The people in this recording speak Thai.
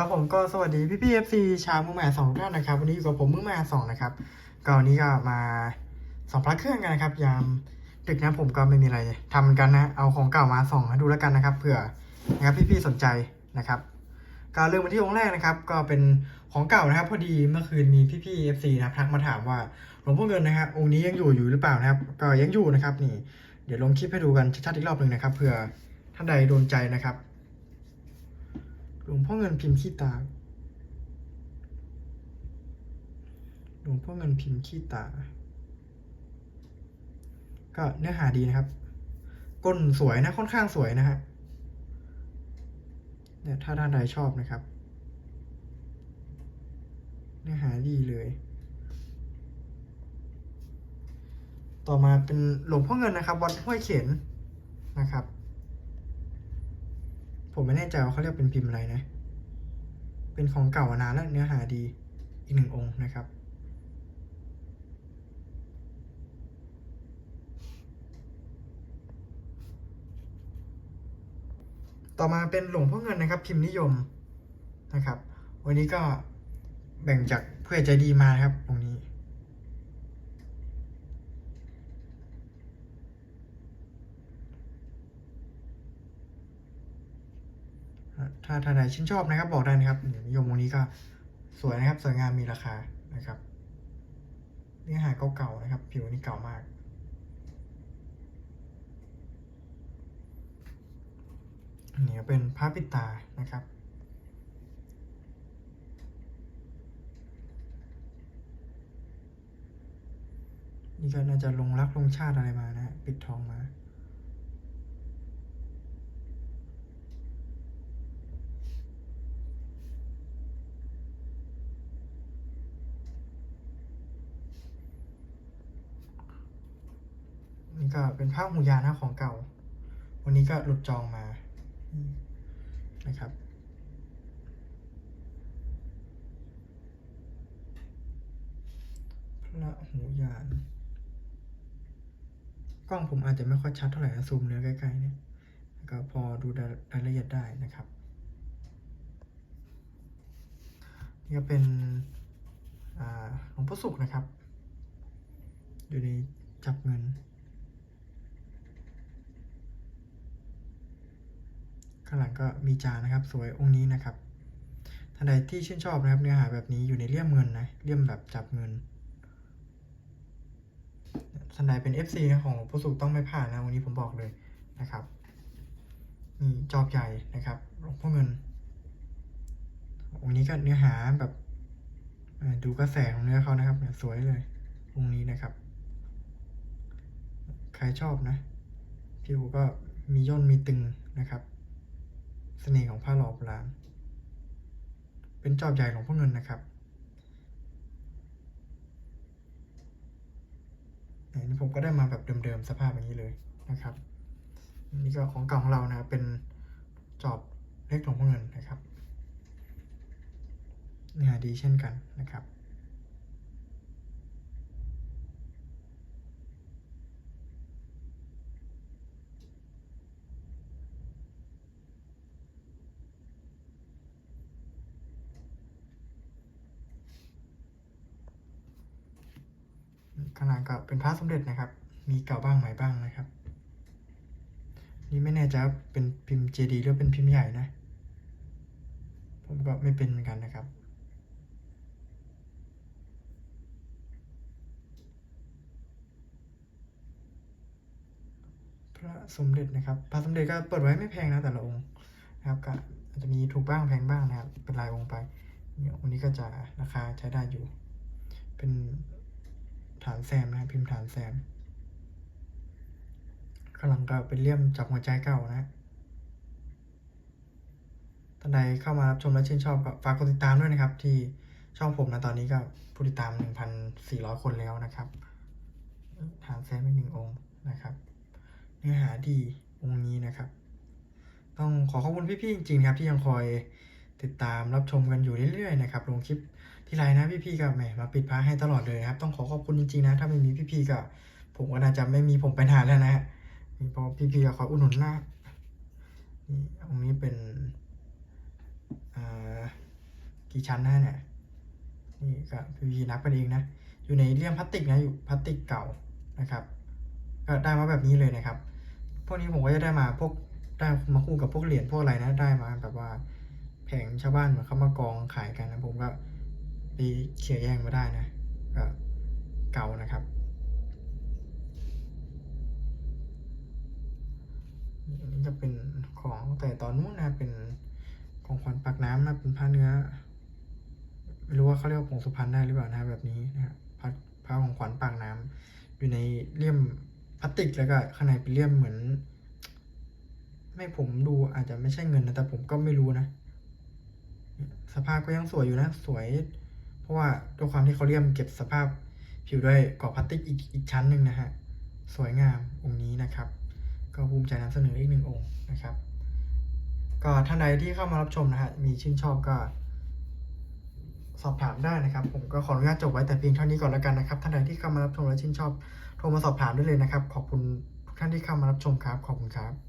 ครับผมก็สวัสดีพี่พี่เอฟซีชาวมือใหม่สองท่านนะครับ วันนี้อยู่กับผมมือใหม่สองนะครับก็วันนี้ก็มาส่องพระเครื่องกันนะครับ ยามดึกนะผมก็ไม่มีอะไรทำกันนะ เอาของเก่ามาส่องให้ดูแล้วกันนะครับเผื่อนะครับพี่พี่ๆสนใจนะครับก็เริ่มมาที่องค์แรกนะครับ ก็เป็นของเก่านะครับ พอดีเมื่อคืนมีพี่พี่เอฟซีนะครับทักมาถามว่าหลวงพ่อเงินนะครับองค์นี้ยังอยู่อยู่หรือเปล่านะครับ ก็ยังอยู่นะครับนี่ เดี๋ยวลงคลิปให้ดูกันชัดๆอีกรอบหนึ่งนะครับเผื่อท่านใดโดนใจนะครับ ลวงพ่อเงินพิมพ์ขี้ตา หลวงพ่อเงินพิมพ์ขี้ตา ก็เนื้อหาดีนะครับ ก้นสวยนะค่อนข้างสวยนะฮะ เนี่ยถ้าท่านใดชอบนะครับ เนื้อหาดีเลย ต่อมาเป็นหลวงพ่อเงินนะครับ วัดห้วยเข็นนะครับ ผมไม่แน่ใจว่าเขาเรียกเป็นพิมพ์อะไรนะ เป็นของเก่านานแล้วเนื้อหาดีอีกหนึ่งองค์นะครับ ต่อมาเป็นหลวงพ่อเงินนะครับ พิมพ์นิยมนะครับ วันนี้ก็แบ่งจากเพื่อใจดีมาครับตรงนี้ ถ้าท่านใดชื่นชอบนะครับ บอกได้นะครับนิยมวงนี้ก็สวยนะครับ สวยงามมีราคานะครับเนื้อหาเก่าๆนะครับ ผิวนี่เก่ามากอันนี้ก็เป็นผ้าปิดตานะครับนี่ก็น่าจะลงรักลงชาติอะไรมานะปิดทองมา นี่ก็เป็นผ้าหูยานะของเก่า วันนี้ก็หลุดจองมา นะครับพระหูยาน กล้องผมอาจจะไม่ค่อยชัดเท่าไหร่นะซูมเนื้อใกล้ๆเนี่ยก็พอดูรายละเอียดได้นะครับ นี่ก็เป็นอ่าหลวงพ่อสุขนะครับ อยู่ในจับเงิน ข้างหลังก็มีจานนะครับ สวยองค์นี้นะครับท่านใดที่ชื่นชอบนะครับเนื้อหาแบบนี้อยู่ในเลี่ยมเงินนะเลี่ยมแบบจับเงินท่านใดเป็น FC นะของหลวงพ่อสุขต้องไม่พลาดนะวันนี้ผมบอกเลยนะครับมีจอบใหญ่นะครับหลวงพ่อเงินองค์นี้ก็เนื้อหาแบบดูกระแสของเนื้อเขานะครับสวยเลยองค์นี้นะครับ ใครชอบนะผิวก็มีย่นมีตึงนะครับ น่ห์ของผ้าหล่อโบราณ เป็นจอบใหญ่ของพ่อเงินนะครับนี่ยนี่ผมก็ได้มาแบบเดิมๆสภาพอย่างนี้เลยนะครับ นี่ก็ของเก่าของเรานะครับเป็นจอบเล็กของพ่อเงินนะครับเนื้อหาดีเช่นกันนะครับ ข้างหลังก็เป็นพระสมเด็จนะครับ มีเก่าบ้างใหม่บ้างนะครับ นี่ไม่แน่ใจว่าเป็นพิมพ์เจดีหรือเป็นพิมพ์ใหญ่นะ ผมก็ไม่เป็นเหมือนกันนะครับพระสมเด็จนะครับ พระสมเด็จก็เปิดไว้ไม่แพงนะแต่ละองค์นะครับก็อาจจะมีถูกบ้างแพงบ้างนะครับ เป็นรายองค์ไปเนี่ยองค์นี้ก็จะราคาใช้ได้อยู่ เป็น ฐานแซมนะพิมพ์ฐานแซมข้างหลังก็เป็นเลี่ยมจับหัวใจเก่านะท่านใดเข้ามารับชมและชื่นชอบก็ฝากกดติดตามด้วยนะครับ ที่ช่องผมนะตอนนี้ก็ผู้ติดตาม 1,400 คนแล้วนะครับฐานแซมอีกหนึ่งองค์นะครับ เนื้อหาดีองค์นี้นะครับ ต้องขอขอบคุณพี่ๆจริงๆครับที่ยังคอย ติดตามรับชมกันอยู่เรื่อยๆนะครับลงคลิปที่ไรนะพี่ๆก็แหมมาปิดพาให้ตลอดเลยครับต้องขอขอบคุณจริงๆนะ ถ้าไม่มีพี่ๆก็ผมก็น่าจะไม่มีผมไปนานแล้วนะฮะนี่เพราะพี่ๆก็คอยอุดหนุนนะนี่องนี้เป็นกี่ชั้นนะเนี่ยนี่ก็พี่นับกันเองนะอยู่ในเลี่ยมพลาสติกนะอยู่พลาสติกเก่านะครับ ก็ได้มาแบบนี้เลยนะครับ พวกนี้ผมก็จะได้มาพวกได้มาคู่กับพวกเหรียญพวกอะไรนะได้มาแบบว่า แผงชาวบ้านเหมือนเขามากองขายกันนะผมก็ไปเขี่ยแย่งมาได้นะก็เก่านะครับนนี้จะเป็นของแต่ตอนนู้นนะเป็นของขวัญปากน้ำนะเป็นผ้าเนื้อไม่รู้ว่าเขาเรียกว่าผงสุพรรณได้หรือเปล่านะแบบนี้นะครับผ้าผ้าของขวัญปากน้ำอยู่ในเลี่ยมพลาสติกแล้วก็ข้างในเป็นเลี่ยมเหมือน ไม่ผมดูอาจจะไม่ใช่เงินนะแต่ผมก็ไม่รู้นะ สภาพก็ยังสวยอยู่นะ สวย เพราะว่าด้วยความที่เขาเลี่ยมเก็บสภาพผิวด้วยกรอบพลาสติกอีกอีกชั้นหนึ่งนะฮะ สวยงามองค์นี้นะครับ ก็ภูมิใจนำเสนออีกหนึ่งองค์นะครับ ก็ท่านใดที่เข้ามารับชมนะฮะ มีชื่นชอบก็ สอบถามได้นะครับ ผมก็ขออนุญาตจบไว้แต่เพียงเท่านี้ก่อนแล้วกันนะครับ ท่านใดที่เข้ามารับชมและชื่นชอบ โทรมาสอบถามได้เลยนะครับ ขอบคุณทุกท่านที่เข้ามารับชมครับ ขอบคุณครับ